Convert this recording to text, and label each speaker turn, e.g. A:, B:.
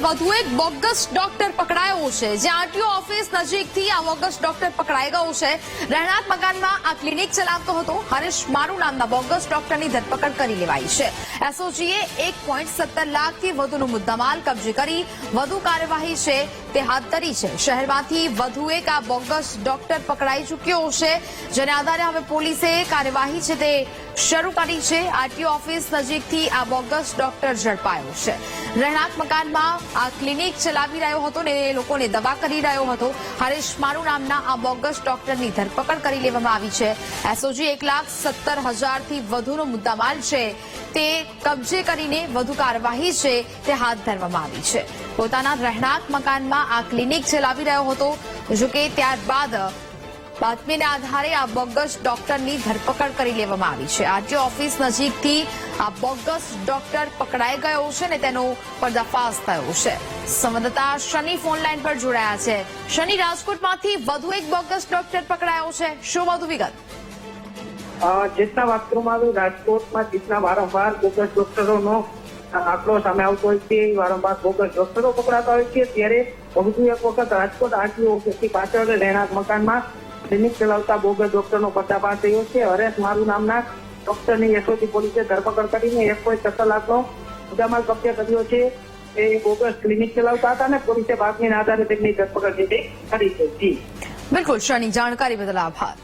A: માંથી વધુ એક બોગસ ડોક્ટર પકડાયો છે. જે આરટીઓ ઓફિસ નજીકથી આ બોગસ ડોક્ટર પકડાઈ ગયો છે. રહેણાંક મકાનમાં આ ક્લિનિક ચલાવતો હતો. હરેશ, મારુ નામના બોગસ ડોક્ટરની ધરપકડ કરી લેવાઈ છે. એસઓજીએ એક પોઈન્ટ સત્તર લાખથી વધુનો મુદ્દામાલ કબજે કરી વધુ કાર્યવાહી છે તે હાથ ધરી છે. શહેરમાંથી વધુ એક આ બોગસ ડોક્ટર પકડાઈ ચૂક્યો છે, જેના આધારે હવે પોલીસે કાર્યવાહી છે તે શરૂ કરી છે આરટીઓ ઓફિસ નજીકથી આ બોગસ ડોક્ટર ઝડપાયો છે. રહેણાંક મકાનમાં આ ક્લિનિક ચલાવી રહ્યો હતો ને એ લોકોને દવા કરી રહ્યો હતો. હરેશ, મારુ નામના આ બોગસ ડોક્ટરની ધરપકડ કરી લેવામાં આવી છે. એસઓજી એક લાખ સત્તર હજારથી વધુનો મુદ્દામાલ છે. તે કબજે કરીને વધુ કાર્યવાહી છે તે હાથ ધરવામાં આવી છે. પોતાના રહેણાંક મકાનમાં આ ક્લિનિક ચલાવી રહ્યો હતો. જોકે ત્યારબાદ બાતમીના આધારે આ બોગસ ડોક્ટરની ધરપકડ કરી લેવામાં આવી છે. આરટીઓ ઓફિસ નજીકથી આ બોગસ ડોક્ટર પકડાઈ ગયો છે ને તેનો પર્દાફાશ થયો છે. સંવાદદાતા શનિ ફોનલાઈન પર જોડાયા છે. શનિ, રાજકોટમાંથી વધુ એક બોગસ ડોક્ટર પકડાયો છે. શું વધુ વિગત?
B: જેટલા વાત કરવામાં આવે રાજકોટમાં જેટલા વારંવાર બોગસ ડોક્ટરોનો આંકડો સામે આવતો હોય છે, વારંવાર બોગસ ડોક્ટરો પકડાતા હોય છે, ત્યારે વધુ એક વખત રાજકોટ આરટીઓ ઓફિસની પાછળ રહેણાંક મકાનમાં ક્લિનિક ચલાવતા બોગસ ડોક્ટરનો પર્દાફાશ થયો છે. હરેશ મારું નામના ડોક્ટરની એસઓજી પોલીસે ધરપકડ કરીને એક કોઈ છસો લાખનો મુદ્દામાલ કબજે કર્યો છે. એ બોગસ ક્લિનિક ચલાવતા હતા અને પોલીસે બાતમીના આધારે તેમની ધરપકડ જે કરી છે.
A: બિલકુલ શાની જાણકારી બદલ આભાર.